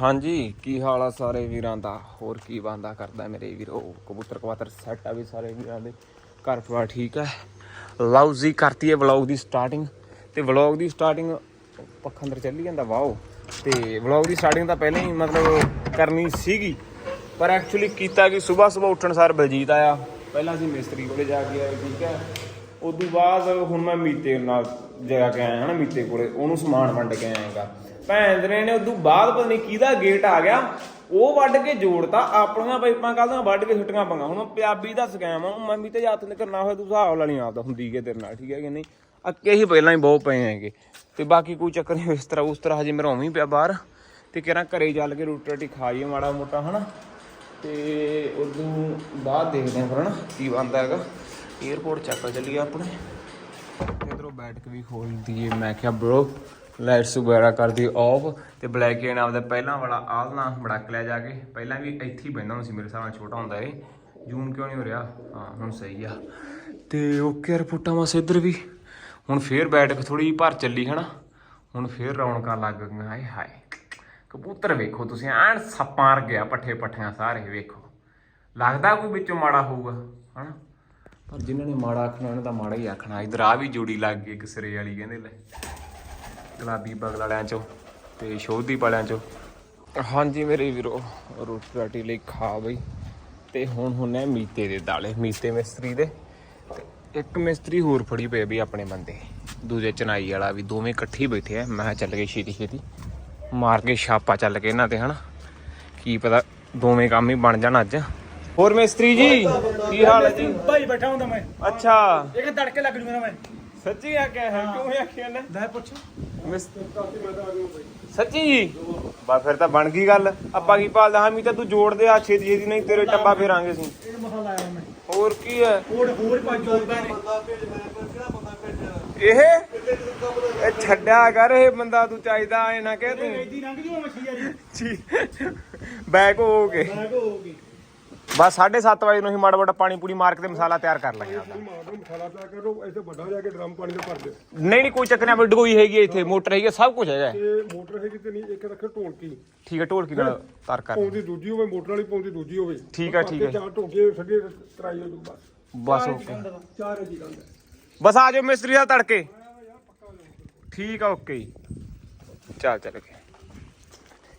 ਹਾਂਜੀ, ਕੀ ਹਾਲ ਆ ਸਾਰੇ ਵੀਰਾਂ ਦਾ? ਹੋਰ ਕੀ ਬੰਦਾ ਕਰਦਾ ਮੇਰੇ ਵੀਰੋ? ਕਬੂਤਰ ਕਵਾਤਰ ਸੈੱਟ ਆ ਵੀ ਸਾਰੇ ਵੀਰਾਂ ਦੇ। ਘਰ ਪਰਿਵਾਰ ਠੀਕ ਹੈ ਲਓ ਜੀ, ਕਰਤੀ ਹੈ ਵਲੌਗ ਦੀ ਸਟਾਰਟਿੰਗ ਤੇ ਵਲੌਗ ਦੀ ਸਟਾਰਟਿੰਗ ਪੱਖਾ ਅੰਦਰ ਚੱਲੀ ਜਾਂਦਾ, ਵਾਓ। ਤੇ ਵਲੌਗ ਦੀ ਸਟਾਰਟਿੰਗ ਤਾਂ ਪਹਿਲਾਂ ਹੀ ਮਤਲਬ ਕਰਨੀ ਸੀਗੀ। ਪਰ ਐਕਚੁਅਲੀ ਕੀਤਾ ਕਿ ਸਵੇਰ ਸਵੇਰ ਉੱਠਣ ਸਾਰ ਬਲਜੀਤ ਆਇਆ। ਪਹਿਲਾਂ ਅਸੀਂ ਮਿਸਤਰੀ ਕੋਲੇ ਜਾ ਕੇ ਆਏ, ਠੀਕ ਹੈ ਉਦੋਂ ਬਾਅਦ ਹੁਣ ਮੈਂ ਮੀਤੇ ਨਾਲ ਜਾ ਕੇ ਆਇਆ, ਹਨਾ, ਮੀਤੇ ਕੋਲੇ। ਉਹਨੂੰ ਸਮਾਨ ਵੰਡ ਕੇ ਆਇਆਗਾ। ਭੈਂਦਰੇ ਨੇ ਉਦੋਂ ਬਾਅਦ ਪਤਾ ਨਹੀਂ ਕਿਹਦਾ ਗੇਟ ਆ ਗਿਆ। ਉਹ ਵੱਢ ਕੇ ਜੋੜਤਾ, ਆਪਣੀਆਂ ਪਾਈਪਾਂ ਕੱਲ ਵੱਢ ਕੇ ਛੁੱਟੀਆਂ ਪੰਗਾ ਹੁਣ ਪੰਜਾਬੀ ਦਾ ਸਕੈਮ ਆ ਮੈਂ ਵੀ ਤੇ ਹੱਥ ਨੇ ਕਰਨਾ ਹੋਇਆ, ਤੂੰ ਹਿਸਾਬ ਲੈਣੀ ਆਪ ਹੁੰਦੀ ਹੈ ਤੇਰੇ ਨਾਲ, ਠੀਕ ਹੈ ਕਿ ਨਹੀਂ? ਅੱਕੇ ਹੀ ਪਹਿਲਾਂ ਹੀ ਬਹੁਤ ਪਏ ਹੈਗੇ। ਤੇ ਬਾਕੀ ਕੋਈ ਚੱਕਰ ਨਹੀਂ, ਇਸ ਤਰ੍ਹਾਂ ਉਸ ਤਰ੍ਹਾਂ ਹਜੇ ਮੇਰਾ ਉਵੇਂ ਹੀ ਪਿਆ ਬਾਹਰ। ਤੇ ਕਿਹੜਾ ਘਰੇ ਚੱਲ ਕੇ ਰੋਟੀ ਰੋਟੀ ਖਾ ਜੀ ਮਾੜਾ ਮੋਟਾ, ਹਨਾ? ਤੇ ਉਦੋਂ ਬਾਅਦ ਦੇਖਦੇ ਆਂ ਫਿਰ, ਹਨਾ, ਕੀ ਬੰਦਾ ਹੈਗਾ। 에어ਪੋਰਟ ਚੱਕਰ ਚੱਲੀਏ ਆਪਣੇ। ਇਧਰੋਂ ਬੈਠਕ ਵੀ ਖੋਲਦੀ ਏ ਮੈਂ ਕਿਹਾ ਬ్రో ਲਾਈਟਸ ਵਗੈਰਾ ਕਰਦੀ ਆਫ ਤੇ ਬਲੈਕ ਐਂਡ ਆਪਦਾ ਪਹਿਲਾਂ ਵਾਲਾ ਆਲਣਾ ਮੜਕ ਲਿਆ ਜਾ ਕੇ। ਪਹਿਲਾਂ ਵੀ ਇੱਥੇ ਹੀ ਬੈਠਾ ਹੁੰਦਾ ਸੀ, ਮੇਰੇ ਹਿਸਾਬ ਨਾਲ ਛੋਟਾ ਹੁੰਦਾ ਇਹ। ਜੂਮ ਕਿਉਂ ਨਹੀਂ ਹੋ ਰਿਹਾ? ਹਾਂ, ਹੁਣ ਸਹੀ ਆ। ਤੇ ਓਕੇ ਰਿਪੋਰਟਾਂ ਵਾਸ ਇੱਧਰ ਵੀ। ਹੁਣ ਫੇਰ ਬੈਠਕ ਥੋੜੀ ਭਰ ਚੱਲੀ, ਹਨਾ? ਹੁਣ ਫੇਰ ਰੌਣਕਾਂ ਲੱਗ ਗਈਆਂ, ਹਾਏ ਹਾਏ। ਕਬੂਤਰ ਵੇਖੋ ਤੁਸੀਂ, ਐਨ ਸੱਪਾਂ ਵਰਗੇ ਆ, ਪੱਠੇ ਪੱਠੀਆਂ ਸਾਰੇ, ਵੇਖੋ। ਲੱਗਦਾ ਕੋਈ ਵਿੱਚੋਂ ਮਾੜਾ ਹੋਊਗਾ, ਹਨਾ? ਪਰ ਜਿਨ੍ਹਾਂ ਨੇ ਮਾੜਾ ਆਖਣਾ, ਉਹਨਾਂ ਦਾ ਮਾੜਾ ਹੀ ਆਖਣਾ। ਇਧਰ ਆ ਵੀ ਜੋੜੀ ਲੱਗ ਗਈ ਇੱਕ ਸਿਰੇ ਵਾਲੀ, ਕਹਿੰਦੇ ਲੈ। ਗੁਲਾਬੀ ਬਗਲ ਵਾਲਿਆਂ ਚੋਂ ਤੇ ਸ਼ੋਧੀ ਵਾਲਿਆਂ ਚੋਂ। ਹਾਂਜੀ ਮੇਰੇ ਵੀਰੋ ਰੋਟੀ ਰਾਟੀ ਲਈ ਖਾ ਬਈ। ਤੇ ਹੁਣ ਹੁੰਨੇ ਮੀਤੇ ਦੇ ਦਾਲੇ ਮੀਤੇ ਮਿਸਤਰੀ ਦੇ। ਤੇ ਇੱਕ ਮਿਸਤਰੀ ਹੋਰ ਫੜੀ ਪਏ ਵੀ ਆਪਣੇ ਬੰਦੇ। ਦੂਜੇ ਚਨਾਈ ਵਾਲਾ ਵੀ ਦੋਵੇਂ ਇਕੱਠੇ ਬੈਠੇ ਆ। ਮੈਂ ਚੱਲ ਗਏ ਛੇਤੀ ਛੇਤੀ। ਮਾਰ ਕੇ ਛਾਪਾ ਚੱਲ ਕੇ ਇਹਨਾਂ ਤੇ ਹਨਾ। ਕੀ ਪਤਾ ਦੋਵੇਂ ਕੰਮ ਹੀ ਬਣ ਜਾਣ ਅੱਜ। ਹੋਰ ਮਿਸਤਰੀ ਜੀ ਕੀ ਹਾਲ ਹੈ ਜੀ? ਭਾਈ ਬੈਠਾ ਹੁੰਦਾ ਮੈਂ। ਅੱਛਾ। ਇੱਕ ਤੜਕੇ ਲੱਗ ਜੂਗਾ ਨਾ ਮੈਂ। ਸੱਚੀ ਆਖਿਆ ਹੈ? ਕਿਉਂ ਆਖਿਆ ਨੇ ਲੈ ਪੁੱਛ। ਸੱਚੀ ਜੀ? ਬਾ ਫਿਰ ਤਾਂ ਬਣ ਗਈ ਗੱਲ। ਆਪਾਂ ਕੀ ਭਾਲਦਾ? ਹਾਂ ਮੀ ਤਾਂ ਤੂੰ ਜੋੜ ਦੇ ਆ ਛੇਤੀ ਛੇਤੀ ਨਹੀਂ ਤੇਰੇ ਟੱਬਾ ਫੇਰਾਂਗੇ ਮੈਂ ਹੋਰ ਕੀ ਹੈ? ਹੋਰ ਹੋਰ ਪੰਜ ਜੋੜਦਾ ਨੇ ਇਹ? ਇਹ ਛੱਡਿਆ ਕਰ ਇਹ ਬੰਦਾ ਤੂੰ ਚਾਹੀਦਾ ਐ ਨਾ ਕਹਿ ਤੂੰ। ਰੰਗ ਜੂ ਮੱਛੀ ਯਾਰੀ ਬੈਕ ਹੋ ਕੇ। ਮੈਂ ਕੋ ਹੋ ਗਈ ਬਸ 7:30 ਵਜੇ ਨੂੰ ਹੀ ਮਾੜਾ ਮੋਟਾ ਪਾਣੀ ਪੂਰੀ ਮਾਰ ਕੇ ਤੇ ਮਸਾਲਾ ਤਿਆਰ ਕਰ ਲਾਂਗੇ ਆਪਦਾ। ਮਾਰੋ ਮਸਾਲਾ ਪਿਆ ਕਰੋ ਇੱਥੇ ਵੱਡਾ ਜਾ ਕੇ ਡਰਮ ਪਾਣੀ ਦਾ ਭਰ ਦੇ ਨਹੀਂ ਨਹੀਂ ਕੋਈ ਚੱਕਰ ਨਹੀਂ ਆਪਣੀ ਡਗੋਈ ਹੈਗੀ ਹੈ ਇੱਥੇ ਮੋਟਰ ਹੈਗੀ ਹੈ, ਸਭ ਕੁਝ ਹੈਗਾ। ਹੈ। ਤੇ ਮੋਟਰ ਹੈਗੀ ਤੇ ਨਹੀਂ ਇੱਕ ਰੱਖੇ ਢੋਲਕੀ। ਠੀਕ ਹੈ ਢੋਲਕੀ ਨਾਲ ਤਾਰ ਕਰ। ਪਾਉਂਦੀ ਦੂਜੀ ਹੋਵੇ ਮੋਟਰ ਵਾਲੀ ਪਾਉਂਦੀ ਦੂਜੀ ਹੋਵੇ। ਠੀਕ ਆ, ਠੀਕ ਆ। ਚਾਰ ਢੋਲਕੇ ਛੱਡੇ ਤਰਾਈ ਹੋ ਜੂ ਬਸ ਬਸ ਓਕੇ। ਚਾਰ ਜੀ ਹੈ ਬਸ ਆ ਜਾਓ ਮਿਸਤਰੀ ਦਾ ਤੜਕੇ। ਠੀਕ ਆ ਓਕੇ ਜੀ। ਚੱਲ ਚੱਲ ਕੇ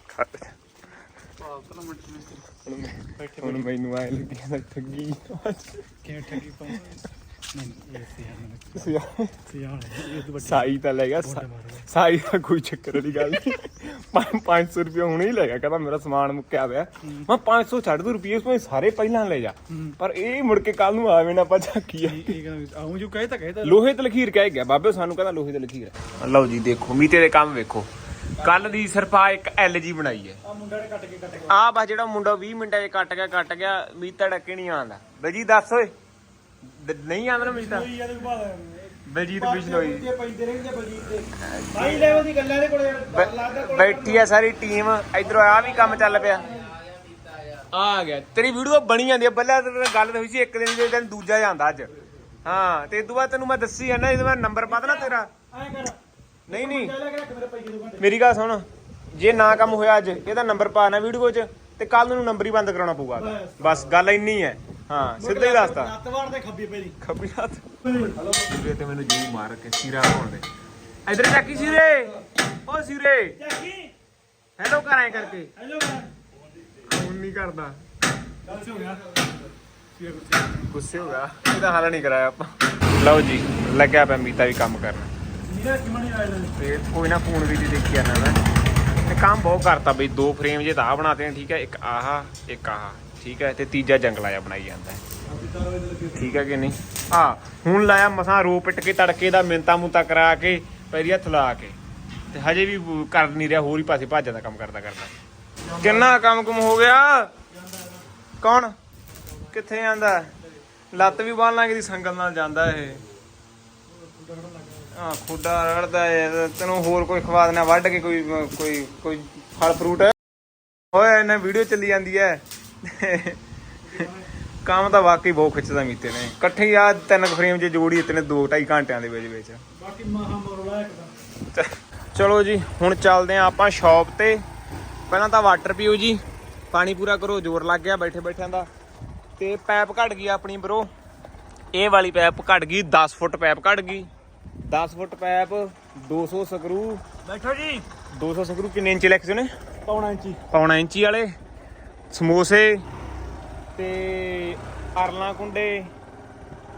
ਖੜ ਮੈਂ- ਹੁਣ ਮੈਨੂੰ ਆਏ ਲੱਗੀ ਜਾਂਦਾ ਠੱਗੀ। ਕਿਵੇਂ ਠੱਗੀ ਪਾਉਂ ਨਹੀਂ ਇਹ ਸਿਆ- ਸਿਆਣ। ਇਹ ਤੋਂ ਸਾਈ ਤਾਂ ਲੈ ਗਿਆ ਸਾ- ਸਾਈ ਦਾ ਕੋਈ ਚੱਕਰ ਵਾਲੀ ਗੱਲ ਨਹੀਂ। 500 ਰੁਪਏ ਹੁਣੇ ਹੀ ਲੈ ਗਿਆ ਕਹਿੰਦਾ ਮੇਰਾ ਸਮਾਨ ਮੁੱਕਿਆ ਪਿਆ। ਮੈਂ 500 ਛੱਡ ਦੂ ਰੁਪਏ ਉਸ ਸਾਰੇ ਪਹਿਲਾਂ ਲੈ ਜਾ। ਪਰ ਇਹ ਮੁੜ ਕੇ ਕੱਲ ਨੂੰ ਆਵੇ ਨਾ ਆਪਾਂ ਝਾਕੀਆ ਆਉਂ ਜੋ ਕਹੇ ਤਾਂ ਕਹੇ ਤਾਂ ਲੋਹੇ ਤੇ ਲਖੀਰ ਕਹਿ ਗਿਆ ਬਾਬੇ ਸਾਨੂੰ ਕਹਿੰਦਾ ਲੋਹੇ ਤੇ ਲਖੀਰ। ਲਓ ਜੀ ਦੇਖੋ ਮੀਤੇ ਦੇ ਕੰਮ ਵੇਖੋ। ਕੱਲ ਦੀ ਸਿਰਫ ਆ ਇੱਕ ਐਲਜੀ ਬਣਾਈ ਹੈ। ਆ ਮੁੰਡਾ ਨੇ ਕੱਟ ਕੇ ਕੱਟ ਕੇ ਆ ਬਸ ਜਿਹੜਾ ਮੁੰਡਾ 20 ਮਿੰਟਾਂ 'ਚ ਕੱਟ ਗਿਆ ਕੱਟ ਗਿਆ ਮੀਤਾ ਡੱਕੇ ਨਹੀਂ ਆਉਂਦਾ। ਬਲਜੀਤ ਦੱਸ ਓਏ। ਦ- ਨਹੀਂ ਆਉਂਦਾ ਨਾ ਕੋਈ ਬਾਅਦ ਬਲਜੀਤ ਬਿਸ਼ਨੋਈ ਜੇ ਪੈਂਦੇ ਰਹਿੰਦੇ ਬਲਜੀਤ ਦੇ। ਹਾਈ ਲੈਵਲ ਦੀ ਗੱਲਾਂ ਦੇ ਕੋਲ ਯਾਰ ਡਰ ਲੱਗਦਾ ਕੋਲ ਬੈਠੀ ਆ ਸਾਰੀ ਟੀਮ ਇਧਰੋਂ ਆ ਵੀ ਕੰਮ ਚੱਲ ਪਿਆ। ਆ ਗਿਆ। ਤੇਰੀ ਵੀਡੀਓ ਬਣੀ ਜਾਂਦੀ ਆ। ਬੱਲੇ ਤੇ ਗੱਲ ਹੋਈ ਸੀ ਇੱਕ ਦਿਨ ਦੇ ਦਿਨ ਦੂਜਾ ਜਾਂਦਾ ਅੱਜ। ਹਾਂ ਤੇ ਇਦੋਂ ਬਾਅਦ ਤੈਨੂੰ ਮੈਂ ਦੱਸੀ ਜਾਂਦਾ ਇਹਦਾ ਮੈਂ ਨੰਬਰ ਪਾ ਦੇਣਾ ਤੇਰਾ। ਐ ਕਰ। ਨਹੀਂ ਨਹੀਂ। ਚੱਲ ਕੇ ਰੱਖ ਮੇਰੇ ਪੈਸੇ ਦੋ ਘੰਟੇ ਮੇਰੀ ਗੱਲ ਸੁਣ। ਜੇ ਨਾ ਕੰਮ ਹੋਇਆ ਅੱਜ ਇਹਦਾ ਨੰਬਰ ਪਾਣਾ ਵੀਡੀਓ 'ਚ ਤੇ ਕੱਲ ਨੂੰ ਨੰਬਰ ਹੀ ਬੰਦ ਕਰਾਉਣਾ ਪਊਗਾ। ਬਸ। ਗੱਲ ਇੰਨੀ ਹੈ। ਹਾਂ ਸਿੱਧਾ ਹੀ ਦੱਸਤਾ। ਲੱਤਵਾਰ ਤੇ ਖੱਬੀ ਪਈ ਖੱਬੀ ਹੱਥ ਵੀਰੇ ਤੇ ਮੈਨੂੰ ਜੂ ਮਾਰ ਕੇ ਸੀਰਾ ਹੋਣ ਦੇ। ਇਧਰ ਚੱਕੀ ਸੀਰੇ। ਓ ਸੀਰੇ। ਚੱਕੀ। ਹੈਲੋ ਕਰ ਕਰਕੇ। ਹੈਲੋ ਕਰ ਫੋਨ ਨਹੀਂ ਕਰਦਾ। ਚੱਲ ਹੋ ਗਿਆ ਗੁੱਸੇ ਹੋ ਗਿਆ। ਇਹਦਾ ਹੱਲ ਨਹੀਂ ਕਰਾਇਆ ਆਪਾਂ। ਲਓ ਜੀ ਲੱਗਿਆ ਪਿਆ ਮੀਤਾ ਵੀ ਕੰਮ ਕਰਨ। ਤੇ ਕੋਈ ਨਾ ਫੋਨ ਵੀ ਦੀ ਦੇਖੀ ਜਾਣਾ ਮੈਂ। ਤੇ ਕੰਮ ਬਹੁਤ ਕਰਤਾ ਬਈ, ਦੋ ਫਰੇਮ ਜੇ ਤਾਂ ਆਹ ਬਣਾਤੇ ਨੇ, ਠੀਕ ਹੈ, ਇੱਕ ਆਹ ਇੱਕ ਆਹ, ਠੀਕ ਹੈ, ਤੇ ਤੀਜਾ ਜੰਗਲਾ ਜਿਹਾ ਬਣਾਈ ਜਾਂਦਾ ਠੀਕ ਹੈ ਕਿ ਨਹੀਂ? ਆ, ਹੁਣ ਲਾਇਆ ਮਸਾਂ ਰੋ ਪਿੱਟ ਕੇ, ਤੜਕੇ ਦਾ ਮਿੰਤਾ ਮੁੰਤਾ ਕਰਾ ਕੇ, ਪੈਰੀ ਹੱਥ ਲਾ ਕੇ। ਤੇ ਹਜੇ ਵੀ ਕਰ ਨਹੀਂ ਰਿਹਾ, ਹੋਰ ਹੀ ਪਾਸੇ ਭੱਜ ਜਾਂਦਾ ਕੰਮ ਕਰਦਾ ਕਰਦਾ। ਕਿੰਨਾ ਕੰਮ ਕੁਮ ਹੋ ਗਿਆ? ਕੌਣ? ਕਿੱਥੇ ਜਾਂਦਾ? ਲੱਤ ਵੀ ਬਾਹਨ ਲਾਂਗੇ ਦੀ ਸੰਗਲ ਨਾਲ ਜਾਂਦਾ ਇਹ। ਆ ਖੁੱਡਾ ਰੜਦਾ ਏ ਤੈਨੂੰ ਹੋਰ ਕੋਈ ਖਵਾ ਦੇਣਾ ਵੱਢ ਕੇ ਕੋਈ ਕੋਈ ਕੋਈ ਫਲ ਫਰੂਟ ਓਏ ਇਹਨੇ ਵੀਡੀਓ ਚੱਲੀ ਜਾਂਦੀ ਐ ਕੰਮ ਤਾਂ ਵਾਕਈ ਬਹੁਤ ਖਿੱਚਦਾ ਮੀਤੇ ਨੇ। ਇਕੱਠੇ ਹੀ ਆ ਤਿੰਨ ਫਰੇਮ ਜੇ ਜੋੜੀ ਇਤਨੇ 2 2.5 ਘੰਟਿਆਂ ਦੇ ਵਿੱਚ ਵਿੱਚ। ਬਾਕੀ ਮਹਾ ਮਰੋਲਾ ਇੱਕ ਤਾਂ ਚ- ਚਲੋ ਜੀ ਹੁਣ ਚੱਲਦੇ ਆ ਆਪਾਂ ਸ਼ਾਪ ਤੇ। ਪਹਿਲਾਂ ਤਾਂ ਵਾਟਰ ਪੀਓ ਜੀ। ਪਾਣੀ ਪੂਰਾ ਕਰੋ ਜ਼ੋਰ ਲੱਗ ਗਿਆ ਬੈਠੇ ਬੈਠਿਆਂ ਦਾ। ਤੇ ਪੈਪ ਘਟ ਗਈ ਆਪਣੀ ਬਰੋ ਇਹ ਵਾਲੀ ਪੈਪ ਘਟ ਗਈ 10 ਫੁੱਟ ਪੈਪ ਘਟ ਗਈ। 10 ਫੁੱਟ ਪੈਪ 200 ਸਕਰੂ। ਬੈਠੋ ਜੀ। 200 ਸਕਰੂ ਕਿੰਨੇ ਇੰਚ ਲੈਕਸ ਨੇ? ਪੌਣਾ ਇੰਚੀ। ਪੌਣਾ ਇੰਚੀ ਵਾਲੇ। ਸਮੋਸੇ ਤੇ ਅਰਲਾ ਕੁੰਡੇ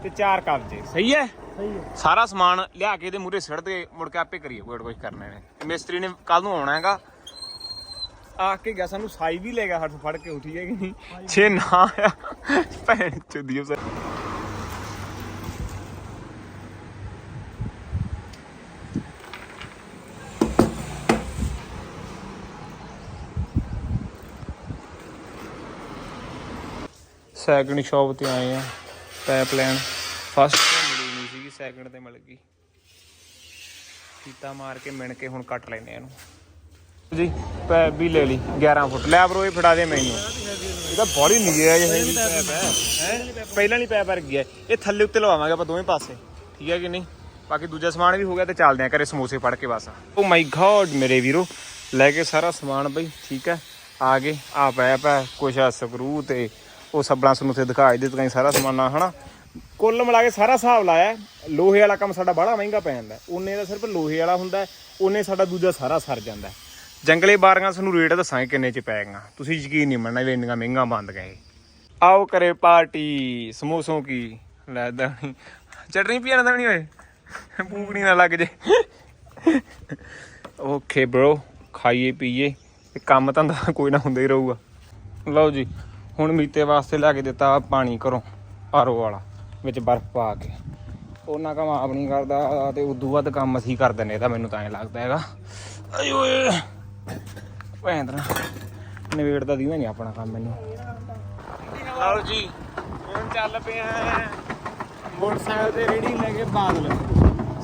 ਤੇ ਚਾਰ ਕਬਜੇ। ਸਹੀ ਹੈ? ਸਹੀ ਹੈ। ਸਾਰਾ ਸਮਾਨ ਲਿਆ ਕੇ ਇਹਦੇ ਮੂਰੇ ਸਿੱਟ ਦੇ ਮੁੜ ਕੇ ਆਪੇ ਕਰੀਏ ਕੋਈ ਕੁਝ ਕਰਨਾ ਨੇ ਮਿਸਤਰੀ ਨੇ ਕੱਲ ਨੂੰ ਆਉਣਾ ਹੈਗਾ। ਆ ਕੇ ਗਿਆ ਸਾਨੂੰ ਸਾਈ ਵੀ ਲੈ ਗਿਆ ਹੱਥ ਫੜ ਕੇ ਉਠੀ ਹੈ ਕਿ ਨਹੀਂ? ਛੇ ਨਾ ਆਇਆ। ਭੈਣ ਚੋਦੀ ਉਹ ਸੈਕਿੰਡ ਸ਼ਾਪ ਤੇ ਆਏ ਆ ਪੈਪ ਲੈਣ। ਫਸਟ ਤੇ ਮਿਲੀ ਨਹੀਂ ਸੀਗੀ ਸੈਕਿੰਡ ਤੇ ਮਿਲ ਗਈ। ਫੀਤਾ ਮਾਰ ਕੇ ਮਿਣ ਕੇ ਹੁਣ ਕੱਟ ਲੈਨੇ ਇਹਨੂੰ। ਜੀ ਪੈਪ ਵੀ ਲੈ ਲਈ 11 ਫੁੱਟ। ਲੈ ਬਰੋ ਇਹ ਫੜਾ ਦੇ ਮੈਨੂੰ। ਇਹ ਤਾਂ ਬੜੀ ਨਿਗਿਆ ਜਿਹਾ ਹੈਗੀ ਪੈਪ ਹੈ ਹੈ? ਪਹਿਲਾਂ ਨਹੀਂ ਪੈਪ ਵਰਗੀ ਹੈ ਇਹ ਥੱਲੇ ਉੱਤੇ ਲਵਾਵਾਂਗੇ ਆਪਾਂ ਦੋਵੇਂ ਪਾਸੇ। ਠੀਕ ਹੈ ਕਿ ਨਹੀਂ? ਬਾਕੀ ਦੂਜਾ ਸਮਾਨ ਵੀ ਹੋ ਗਿਆ ਤੇ ਚੱਲਦੇ ਆ ਘਰੇ ਸਮੋਸੇ ਫੜ ਕੇ ਬਸ। ਓ ਮਾਈ ਗॉड ਮੇਰੇ ਵੀਰੋ ਲੈ ਕੇ ਸਾਰਾ ਸਮਾਨ ਬਈ ਠੀਕ ਹੈ ਆ ਗਏ ਆ ਪੈਪ ਹੈ ਕੁਛ ਆ ਸਕਰੂ ਤੇ ਉਹ ਸੱਬਲਾਂ ਸਾਨੂੰ ਉੱਥੇ ਦਿਖਾ ਦੇ ਤਕਾਂ ਸਾਰਾ ਸਮਾਨ ਆ ਹਨਾ? ਕੁੱਲ ਮਿਲਾ ਕੇ ਸਾਰਾ ਹਿਸਾਬ ਲਾਇਆ ਲੋਹੇ ਵਾਲਾ ਕੰਮ ਸਾਡਾ ਬੜਾ ਮਹਿੰਗਾ ਪੈ ਜਾਂਦਾ। ਹੈ। ਉਹਨੇ ਦਾ ਸਿਰਫ ਲੋਹੇ ਵਾਲਾ ਹੁੰਦਾ ਹੈ, ਉਹਨੇ ਸਾਡਾ ਦੂਜਾ ਸਾਰਾ ਸਰ ਜਾਂਦਾ। ਜੰਗਲੇ ਬਾਰੀਆਂ ਸਾਨੂੰ ਰੇਟ ਦੱਸਾਂਗੇ ਕਿੰਨੇ ਚ ਪੈ ਗਈਆਂ। ਤੁਸੀਂ ਯਕੀਨ ਨਹੀਂ ਮੰਨਣਾ ਵੀ ਇੰਨੀਆਂ ਮਹਿੰਗਾ ਬੰਦ ਗਏ। ਆਓ ਕਰੇ ਪਾਰਟੀ ਸਮੋਸੋਂ ਕੀ? ਲੈ ਦਣੀ ਚਟਨੀ ਪੀਣ ਦਣੀ ਓਏ? ਪੂਕਣੀ ਨਾ ਲੱਗ ਜੇ। ਓਕੇ ਬ్రో ਖਾਈਏ ਪੀਏ ਕੰਮ ਧੰਦਾ ਕੋਈ ਨਾ ਹੁੰਦਾ ਹੀ ਰਹੂਗਾ। ਲਓ ਜੀ। ਹੁਣ ਮੀਤੇ ਵਾਸਤੇ ਲਿਆ ਕੇ ਦਿੱਤਾ ਪਾਣੀ ਘਰੋਂ ਆਰੋ ਵਾਲਾ ਵਿੱਚ ਬਰਫ਼ ਪਾ ਕੇ। ਉਹਨਾਂ ਕੰਮ ਆਪ ਨਹੀਂ ਕਰਦਾ ਤੇ ਉਦੋਂ ਵੱਧ ਕੰਮ ਅਸੀਂ ਕਰ ਦਿੰਨੇ ਇਹਦਾ ਮੈਨੂੰ ਤਾਂ ਐਂ ਲੱਗਦਾ ਹੈਗਾ। ਆਏ ਓਏ ਭੈਣ ਦਾ ਨਵੇੜ ਤਾਂ ਦੀਦਾ ਨਹੀਂ ਆਪਣਾ ਕੰਮ ਮੈਨੂੰ। ਲਓ ਜੀ ਹੁਣ ਚੱਲ ਪਿਆ ਮੋਟਰਸਾਈਕਲ ਤੇ ਰੇੜੀ ਲੈ ਕੇ ਬਾਦਲ।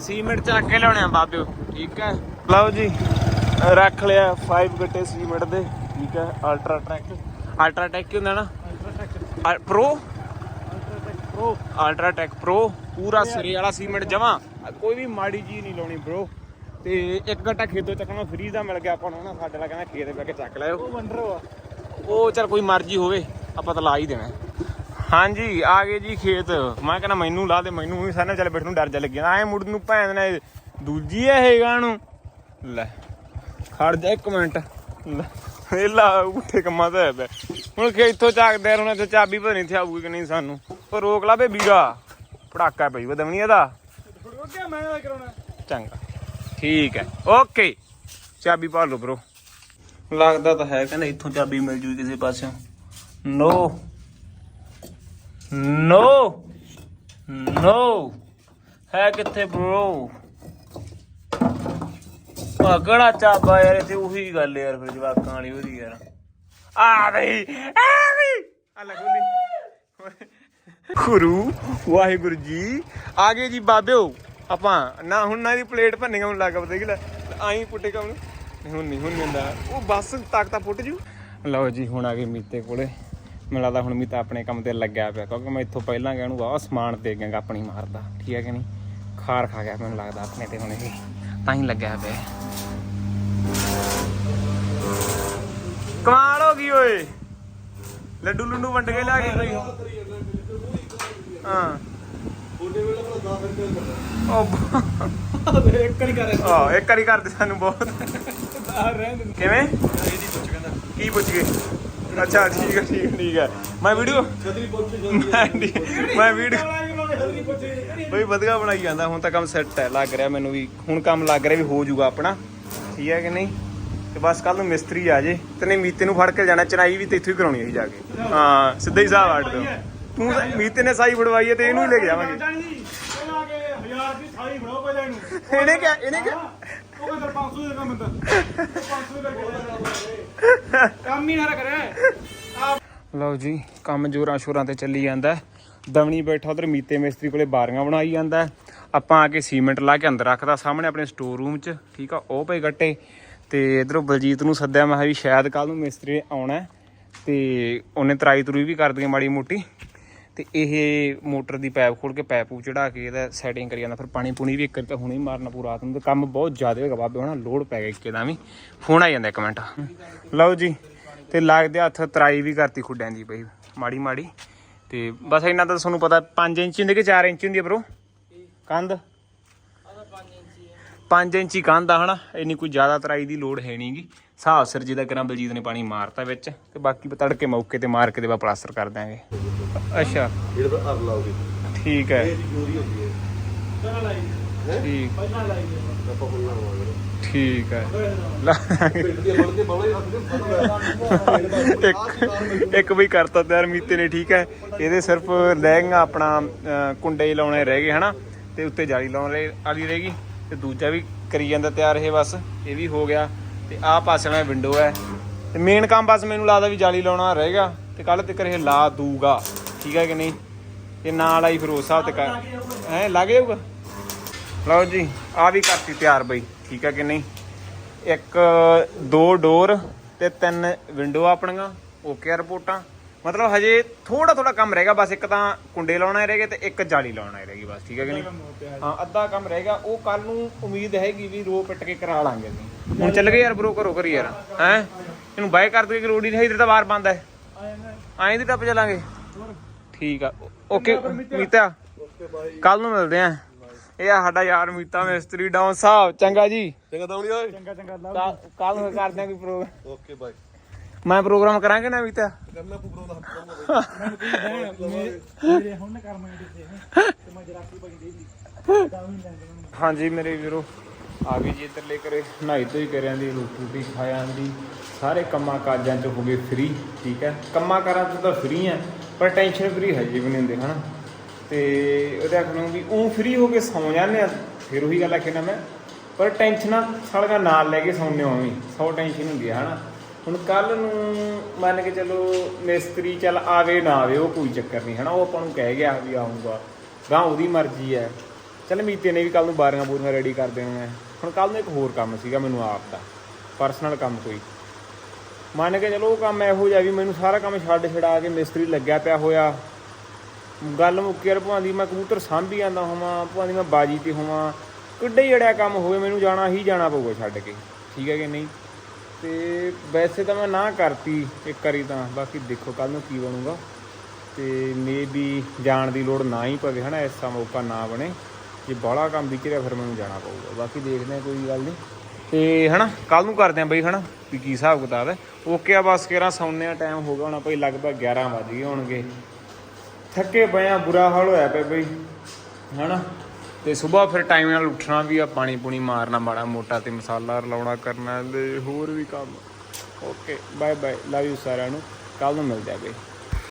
ਸੀਮੈਂਟ ਚੱਕ ਕੇ ਲਿਆਉਣੇ ਆ ਬਾਬਿਓ ਠੀਕ ਹੈ? ਲਓ ਜੀ ਰੱਖ ਲਿਆ 5 ਗੱਟੇ ਸੀਮੈਂਟ ਦੇ ਠੀਕ ਹੈ ਅਲਟਰਾ ਟਰੈਕ ਅਲਟਰਾ ਟੈਕ ਕੀ ਹੁੰਦਾ ਨਾ? Pro pro ultra tech pro ਪੂਰਾ ਸਿਰੇ ਵਾਲਾ ਸੀਮੈਂਟ ਜਮਾ। ਕੋਈ ਵੀ ਮਾੜੀ ਜੀ ਨਹੀਂ ਲਾਉਣੀ ਬ్రో ਤੇ ਇੱਕ ਘੰਟਾ ਖੇਤੋਂ ਚੱਕਣਾ ਫ੍ਰੀ ਦਾ ਮਿਲ ਗਿਆ ਆਪਾਂ ਨੂੰ ਨਾ ਸਾਡੇ ਨਾਲ ਕਹਿੰਦਾ ਖੇਤ ਬੈ ਕੇ ਚੱਕ ਲਿਓ ਉਹ ਵੰਡਰ ਉਹ ਚਲ ਕੋਈ ਮਰਜ਼ੀ ਹੋਵੇ ਆਪਾਂ ਤਾਂ ਲਾ ਹੀ ਦੇਣਾ। ਹਾਂਜੀ ਆ ਗਏ ਜੀ ਖੇਤ। ਮੈਂ ਕਹਿੰਦਾ ਮੈਨੂੰ ਲਾ ਦੇ ਮੈਨੂੰ ਵੀ ਸਾਨੇ ਚੱਲ ਬੈਠ ਨੂੰ ਡਰ ਜਾ ਲੱਗਿਆ। ਐ ਮੁੜ ਨੂੰ ਭੈਣ ਨੇ ਦੂਜੀ ਐ ਹੈਗਾ ਨੂੰ। ਲੈ ਖੜ ਜਾ ਇੱਕ ਮਿੰਟ। ਲੈ, ਇਹ ਲਾ ਉੱਠੇ ਕੰਮਾਂ ਤੇ ਪਿਆ ਹੁਣ ਕਿ ਇੱਥੋਂ ਚੱਕਦੇ ਹੁਣ ਤੇ ਚਾਬੀ ਪਤਾ ਨਹੀਂ ਇੱਥੇ ਆਊਗੀ ਕਿ ਨਹੀਂ ਸਾਨੂੰ। ਪਰ ਰੋਕ ਲਾ ਬੇ ਵੀਰਾ ਪੜਾਕਾ ਪਈ ਵਧਵਣੀ ਇਹਦਾ ਮੈਂ ਕਰਾਉਣਾ। ਚੰਗਾ। ਠੀਕ ਹੈ। ਓਕੇ। ਚਾਬੀ ਪਾ ਲਓ ਬ్రో ਲੱਗਦਾ ਤਾਂ ਹੈ ਕਹਿੰਦਾ ਇੱਥੋਂ ਚਾਬੀ ਮਿਲ ਜੂਗੀ ਕਿਸੇ ਪਾਸਿਓਂ। ਨੋ। ਨੋ। ਨੋ। ਹੈ ਕਿੱਥੇ ਬ్రో ਪਗੜਾ ਚਾਬਾ ਯਾਰ, ਇੱਥੇ ਉਹੀ ਗੱਲ ਯਾਰ, ਫਿਰ ਜਵਾਕਾਂ ਵਾਲੀ, ਉਹਦੀ ਯਾਰ। ਆ ਬਈ ਆ ਬਈ। ਆ ਲੈ ਗੁਰੂ, ਵਾਹਿਗੁਰੂ ਜੀ। ਆ ਗਏ ਜੀ ਬਾਬਿਓ। ਆਪਾਂ ਨਾ ਹੁਣ ਨਾ ਦੀ ਪਲੇਟ ਭੰਨੀਆਂ, ਹੁਣ ਲੱਗ ਪਤਾ ਕਿ ਆਈ ਪੁੱਟੇ ਕੰਮ ਨਹੀਂ, ਹੁਣ ਨਹੀਂ ਹੁਣ ਨਹੀਂ ਹੁੰਦਾ। ਉਹ ਬਸ ਤਾਕਤਾ ਪੁੱਟ ਜੂ। ਲਓ ਜੀ, ਹੁਣ ਆ ਗਏ ਮੀਤੇ ਕੋਲੇ। ਮੈਨੂੰ ਲੱਗਦਾ ਹੁਣ ਮੀਤਾ ਆਪਣੇ ਕੰਮ ਤੇ ਲੱਗਿਆ ਪਿਆ, ਕਿਉਂਕਿ ਮੈਂ ਇੱਥੋਂ ਪਹਿਲਾਂ ਗਿਆ ਨੂੰ ਵਾਹ ਸਮਾਨ ਦੇ ਗਿਆ ਆਪਣੀ ਮਾਰਦਾ। ਠੀਕ ਹੈ ਕਿ ਨਹੀਂ? ਖਾਰ ਖਾ ਗਿਆ, ਮੈਨੂੰ ਲੱਗਦਾ ਆਪਣੇ ਤੇ ਹੁਣ ਇਹ। ਤਾਂ ਹੀ ਲੱਗਿਆ ਪਿਆ ਕਮਾਲ ਹੋ ਗਈ ਓਏ। ਲੱਡੂ ਲੁੱਡੂ ਵੰਡ ਕੇ ਲਿਆ ਕੇ ਹਾਂ। ਉਹ ਇੱਕ ਨਹੀਂ ਕਰੇ ਆ ਇੱਕ ਵਾਰੀ ਕਰਦੇ ਸਾਨੂੰ ਬਹੁਤ। ਕਿਵੇਂ? ਕੀ ਪੁੱਛ ਗਏ? ਅੱਛਾ ਠੀਕ ਹੈ ਠੀਕ ਹੈ, ਠੀਕ ਹੈ। ਮੈਂ ਵੀਡੀਓ ਮੈਂ ਵੀਡੀਓ ਬਈ ਵਧੀਆ ਬਣਾਈ ਜਾਂਦਾ ਹੁਣ ਤਾਂ ਕੰਮ ਸੈੱਟ ਹੈ ਲੱਗ ਰਿਹਾ ਮੈਨੂੰ ਵੀ। ਹੁਣ ਕੰਮ ਲੱਗ ਰਿਹਾ ਵੀ ਹੋ ਜਾਊਗਾ ਆਪਣਾ। ਠੀਕ ਹੈ ਕਿ ਨਹੀਂ? ਤੇ ਬਸ ਕੱਲ ਨੂੰ ਮਿਸਤਰੀ ਆ ਜੇ। ਤੇ ਨਹੀਂ ਮੀਤੇ ਨੂੰ ਫੜ ਕੇ ਜਾਣਾ ਚਨਾਈ ਵੀ ਤੇ ਇੱਥੋਂ ਹੀ ਕਰਾਉਣੀ ਹੈ ਜਾ ਕੇ। ਹਾਂ ਸਿੱਧਾ ਹੀ ਸਾਹ ਵੱਟ ਦੋ ਤੂੰ ਮੀਤੇ ਨੇ ਸਾਈ ਫੜਵਾਈ ਹੈ ਤੇ ਇਹਨੂੰ ਹੀ ਲੈ ਕੇ ਜਾਵਾਂਗੇ। ਜਾਣੀ ਜੀ ਪਹਿਲਾਂ ਆ ਕੇ 1000 ਦੀ ਥਾਲੀ ਬਣਾਓ ਪਹਿਲਾਂ ਇਹਨੂੰ ਇਹਨੇ ਕਿਹਾ ਇਹਨੇ ਕਿਹਾ ਉਹ ਕਹਿੰਦਾ 500 ਦੇ ਕੰਮ ਹੁੰਦਾ 500 ਦੇ ਕਰਕੇ ਕੰਮ ਹੀ ਨਾ ਕਰੇ ਲਓ ਜੀ ਕੰਮ ਜੋਰਾਂ ਸ਼ੋਰਾਂ ਤੇ ਚੱਲੀ ਜਾਂਦਾ। ਹੈ। ਬੈਠਾ ਉਧਰ, ਮੀਤੇ ਮਿਸਤਰੀ ਕੋਲੇ ਬਾਰੀਆਂ ਬਣਾਈ ਜਾਂਦਾ ਆਪਾਂ ਆ ਕੇ ਸੀਮੈਂਟ ਲਾ ਕੇ ਅੰਦਰ ਰੱਖਦਾ ਸਾਹਮਣੇ ਆਪਣੇ ਸਟੋਰ ਰੂਮ 'ਚ, ਠੀਕ ਆ, ਉਹ ਪਏ ਗੱਟੇ। ਤੇ ਇਧਰੋਂ ਬਲਜੀਤ ਨੂੰ ਸੱਦਿਆ, ਮੈਂ ਕਿਹਾ ਵੀ ਸ਼ਾਇਦ ਕੱਲ ਨੂੰ ਮਿਸਤਰੀ ਆਉਣਾ ਹੈ। ਤੇ ਉਹਨੇ ਤਰਾਈ ਤਰੂਈ ਵੀ ਕਰ ਦਈਏ ਮਾੜੀ ਮੋਟੀ। ਤੇ ਇਹ ਮੋਟਰ ਦੀ ਪਾਈਪ ਖੋਲ ਕੇ ਪਾਈਪ ਪੂ ਚੜਾ ਕੇ ਇਹਦਾ ਸੈਟਿੰਗ ਕਰੀ ਜਾਂਦਾ। ਫਿਰ ਪਾਣੀ ਪੂਣੀ ਵੀ ਇੱਕ ਤਾਂ ਹੁਣੇ ਹੀ ਮਾਰਨਾ ਪੂਰਾ ਰਾਤ ਨੂੰ। ਤੇ ਕੰਮ ਬਹੁਤ ਜ਼ਿਆਦਾ ਹੋਏਗਾ ਬਾਬੇ ਹਣਾ ਲੋਡ ਪੈ ਗਿਆ ਇੱਕੇ ਦਾ ਵੀ। ਫੋਨ ਆ ਜਾਂਦਾ ਇੱਕ ਮਿੰਟ। ਲਓ ਜੀ, ਤੇ ਲੱਗਦੇ ਹੱਥ ਤਰਾਈ ਵੀ ਕਰਤੀ ਖੁੱਡਿਆਂ ਦੀ ਬਈ ਮਾੜੀ ਮਾੜੀ ਤੇ ਬਸ ਇਹਨਾਂ ਦਾ ਤੁਹਾਨੂੰ ਪਤਾ 5 ਇੰਚ ਹੁੰਦੀ ਕਿ 4 ਇੰਚ ਹੁੰਦੀ ਹੈ ਬ్రో ਕੰਧ? 5 ਇੰਚੀ ਕੰਧ ਆ ਹਨਾ? ਇੰਨੀ ਕੋਈ ਜ਼ਿਆਦਾ ਤਰਾਈ ਦੀ ਲੋੜ ਹੈ ਨਹੀਂਗੀ ਹਿਸਾਬ ਸਿਰ ਜਿਹਦਾ ਕਰਾਂ ਬਲਜੀਤ ਨੇ ਪਾਣੀ ਮਾਰਤਾ ਵਿੱਚ ਤੇ ਬਾਕੀ ਤੜਕੇ ਮੌਕੇ ਤੇ ਮਾਰ ਕੇ ਦੇ ਬਾ ਪਲਾਸਟਰ ਕਰ ਦਾਂਗੇ ਅੱਛਾ। ਜਿਹੜਾ ਤਾਂ ਅਰ ਲਾਉਗੀ ਠੀਕ ਹੈ। ਇਹ ਦੀ ਚੋਰੀ ਹੁੰਦੀ ਹੈ। ਪਹਿਲਾਂ ਲਾਈ ਠੀਕ। ਪਹਿਲਾਂ ਲਾਈ ਹੈ। ਆਪਾਂ ਹੁਣ ਲਾਵਾਂਗੇ ਠੀਕ ਹੈ। ਪਿੰਡ ਦੀ ਬਣ ਕੇ ਬਾਹਲਾ ਹੱਥ ਦੇ ਇੱਕ ਇੱਕ ਵੀ ਕਰਤਾ ਤਿਆਰ ਮੀਤੇ ਨੇ ਠੀਕ ਹੈ। ਇਹਦੇ ਸਿਰਫ ਲਹਿੰਗਾ ਆਪਣਾ ਅਹ, ਕੁੰਡੇ ਹੀ ਲਾਉਣੇ ਰਹਿ ਗਏ ਹਨਾ? ਤੇ ਉੱਤੇ ਜਾਲੀ ਲਾਉਣ ਲਈ- ਵਾਲੀ ਰਹਿ ਗਈ। ਤੇ ਦੂਜਾ ਵੀ ਕਰੀ ਜਾਂਦਾ ਤਿਆਰ ਇਹ ਬਸ ਇਹ ਵੀ ਹੋ ਗਿਆ। ਤੇ ਆਹ ਪਾਸੇ ਨਾਲ ਵਿੰਡੋ ਹੈ। ਤੇ ਮੇਨ ਕੰਮ ਬਸ ਮੈਨੂੰ ਲੱਗਦਾ ਵੀ ਜਾਲੀ ਲਾਉਣਾ ਰਹੇਗਾ ਤੇ ਕੱਲ ਤੱਕ ਇਹ ਲਾ ਦੂਗਾ। ਠੀਕ ਹੈ ਕਿ ਨਹੀਂ? ਇਹ ਨਾਲ ਆਈ ਫਿਰੋਜ਼ ਸਾਹਿਬ ਹਿਸਾਬ ਤੇ ਕਰ ਹੈ ਲੱਗ ਜਾਊਗਾ? ਲਓ ਜੀ ਆ ਵੀ ਕਰਤੀ ਤਿਆਰ ਬਈ ਠੀਕ ਹੈ ਕਿ ਨਹੀਂ? ਇੱਕ ਦੋ ਡੋਰ ਤੇ ਤਿੰਨ ਵਿੰਡੋ ਆਪਣੀਆਂ ਓਕੇ ਰਿਪੋਰਟਾਂ। ਮਤਲਬ ਹਜੇ ਥੋੜਾ ਥੋੜਾ ਕੰਮ ਰਹੇਗਾ ਬਸ ਇੱਕ ਤਾਂ ਕੁੰਡੇ ਲਾਉਣਾ ਰਹੇਗਾ ਤੇ ਇੱਕ ਜਾਲੀ ਲਾਉਣਾ ਰਹੇਗੀ ਬਸ ਠੀਕ ਹੈ ਕਿ ਨਹੀਂ? ਹਾਂ ਅੱਧਾ ਕੰਮ ਰਹੇਗਾ ਉਹ ਕੱਲ ਨੂੰ ਉਮੀਦ ਹੈਗੀ ਵੀ ਰੋ ਪਿੱਟ ਕੇ ਕਰਾ ਲਾਂਗੇ ਅਸੀਂ। ਹੁਣ ਚੱਲ ਗਏ ਯਾਰ ਬਰੋ ਕਰੋ ਕਰੀ ਯਾਰ ਹੈ? ਇਹਨੂੰ ਬਾਏ ਕਰ ਦੇ ਕਿ ਰੋੜੀ ਨਹੀਂ ਇਧਰ ਤਾਂ ਬਾਹਰ ਬੰਦ ਹੈ। ਐਂ ਦੀ ਟੱਪ ਚੱਲਾਂਗੇ। ਠੀਕ ਆ ਓਕੇ ਮੀਤਾ ਕੱਲ ਨੂੰ ਮਿਲਦੇ ਆ ਇਹ ਆ ਸਾਡਾ ਯਾਰ ਮੀਤਾ ਮਿਸਤਰੀ ਡਾਊਨ ਸਾਹਿਬ ਚੰਗਾ ਜੀ। ਚੰਗਾ ਦੌੜੀ ਓਏ। ਚੰਗਾ ਚੰਗਾ ਲਾ ਕੱਲ ਨੂੰ ਕਰਦੇ ਆ ਕੋਈ ਪ੍ਰੋਗਰਾਮ ਓਕੇ ਬਾਈ ਮੈਂ ਪ੍ਰੋਗਰਾਮ ਕਰਾਂਗੇ ਨਾ ਮੀਤਾ? ਕਰਨਾ ਪੂਰਾ ਦਾ ਹੱਥ ਮੇਰੇ ਹੁਣ ਨਾ ਕਰਮਾਂ ਨੇ ਤੇ ਮੈਂ ਜਰਾਕੀ ਦੇ ਦੀ ਤਾਂ ਲੈਂਦੇ ਮੈਨੂੰ ਹਾਂਜੀ ਮੇਰੇ ਵੀਰੋ ਆ ਗਏ ਜੀ ਇੱਧਰਲੇ ਕਰੇ ਨਹਾਈ ਤੋਂ ਹੀ ਕਰਿਆਂ ਦੀ ਰੋਟੀ ਰੂਟੀ ਖਾਇਆਂ ਦੀ। ਸਾਰੇ ਕੰਮਾਂ ਕਾਜਾਂ ਚ ਹੋ ਗਏ ਫ੍ਰੀ ਠੀਕ ਹੈ? ਕੰਮਾਂ ਕਾਰਾਂ ਚ ਤਾਂ ਫ੍ਰੀ ਆ ਪਰ ਟੈਨਸ਼ਨ ਫ੍ਰੀ ਹਜੇ ਵੀ ਨਹੀਂ ਹੁੰਦੇ ਹਨਾ? ਤੇ ਉਹਦੇ ਆਖਣ ਵੀ ਉਹ ਫ੍ਰੀ ਹੋ ਕੇ ਸੌਂ ਜਾਂਦੇ ਆ। ਫਿਰ ਉਹੀ ਗੱਲ ਆਖੇ ਨਾ ਮੈਂ, ਪਰ ਟੈਨਸ਼ਨਾਂ ਸਾਲੀਆਂ ਨਾਲ ਲੈ ਕੇ ਸੌਂਦੇ ਹਾਂ ਵੀ ਸੌ ਟੈਨਸ਼ਨ ਹੁੰਦੀ ਹੈ ਹਨਾ। ਹੁਣ ਕੱਲ ਨੂੰ ਮੰਨ ਕੇ ਚਲੋ ਮਿਸਤਰੀ ਚੱਲ ਆਵੇ ਨਾ ਆਵੇ, ਉਹ ਕੋਈ ਚੱਕਰ ਨਹੀਂ, ਹਨਾ। ਉਹ ਆਪਾਂ ਨੂੰ ਕਹਿ ਗਿਆ ਵੀ ਆਉਂਗਾ ਗਾਂ ਉਹਦੀ ਮਰਜ਼ੀ ਹੈ ਚੱਲ ਮੀਤੇ ਨੇ ਵੀ ਕੱਲ ਨੂੰ ਬਾਰੀਆਂ ਬੂਰੀਆਂ ਰੈਡੀ ਕਰ ਦੇਣੀਆਂ। ਹੁਣ ਕੱਲ ਨੂੰ ਇੱਕ ਹੋਰ ਕੰਮ ਸੀਗਾ ਮੈਨੂੰ ਆਪ ਦਾ ਪਰਸਨਲ ਕੰਮ ਕੋਈ। ਮੰਨ ਕੇ ਚਲੋ ਉਹ ਕੰਮ ਇਹੋ ਜਿਹਾ ਵੀ ਮੈਨੂੰ ਸਾਰਾ ਕੰਮ ਛੱਡ ਛਡਾ ਕੇ ਮਿਸਤਰੀ ਲੱਗਿਆ ਪਿਆ ਹੋਇਆ। ਗੱਲ ਮੁੱਕੀ ਯਾਰ ਭਾਂਦੀ ਮੈਂ ਕਬੂਤਰ ਸਾਂਭੀ ਜਾਂਦਾ ਹੋਵਾਂ ਭਾਂਦੀ ਮੈਂ ਬਾਜੀ ਤੇ ਹੋਵਾਂ। ਕਿੱਡੇ ਹੀ ਅੜਿਆ ਕੰਮ ਹੋਵੇ, ਮੈਨੂੰ ਜਾਣਾ ਹੀ ਜਾਣਾ ਪਊਗਾ ਛੱਡ ਕੇ। ਠੀਕ ਹੈ ਕਿ ਨਹੀਂ? ਤੇ ਵੈਸੇ ਤਾਂ ਮੈਂ ਨਾ ਕਰਤੀ ਇੱਕ ਵਾਰੀ ਤਾਂ, ਬਾਕੀ ਦੇਖੋ ਕੱਲ ਨੂੰ ਕੀ ਬਣੂਗਾ। ਤੇ ਮੇਬੀ ਜਾਣ ਦੀ ਲੋੜ ਨਾ ਹੀ ਪਵੇ, ਹਨਾ ਐਸਾ ਮੌਕਾ ਨਾ ਬਣੇ। ਜੇ ਬਾਹਲਾ ਕੰਮ ਵਿਚ ਰਿਹਾ ਫਿਰ ਮੈਨੂੰ ਜਾਣਾ ਪਊਗਾ। ਬਾਕੀ ਦੇਖਦੇ ਆ ਕੋਈ ਗੱਲ ਨਹੀਂ। ਤੇ ਹਨਾ ਕੱਲ ਨੂੰ ਕਰਦੇ ਆ ਬਈ, ਹਨਾ, ਵੀ ਕੀ ਹਿਸਾਬ ਕਿਤਾਬ ਹੈ। ਓਕੇ ਆ, ਬਸ ਕਿਹੜਾ ਸੌਂਨੇ ਆ ਟਾਈਮ ਹੋ ਗਿਆ ਹੁਣ ਭਾਈ ਲਗਭਗ 11 ਵੱਜ ਗਏ ਹੋਣਗੇ। ਥੱਕੇ ਪਏ ਆ, ਬੁਰਾ ਹਾਲ ਹੋਇਆ ਪਿਆ ਬਈ। ਹਨਾ? ਤੇ ਸਵੇਰ ਫਿਰ ਟਾਈਮ ਨਾਲ ਉੱਠਣਾ ਵੀ ਆ, ਪਾਣੀ ਪੂਣੀ ਮਾਰਨਾ ਮਾੜਾ ਮੋਟਾ ਤੇ ਮਸਾਲਾ ਰਲਾਉਣਾ ਕਰਨਾ ਤੇ ਹੋਰ ਵੀ ਕੰਮ। Okay bye bye love you ਸਾਰਿਆਂ ਨੂੰ। ਕੱਲ ਨੂੰ ਮਿਲਦੇ ਆ ਬਈ।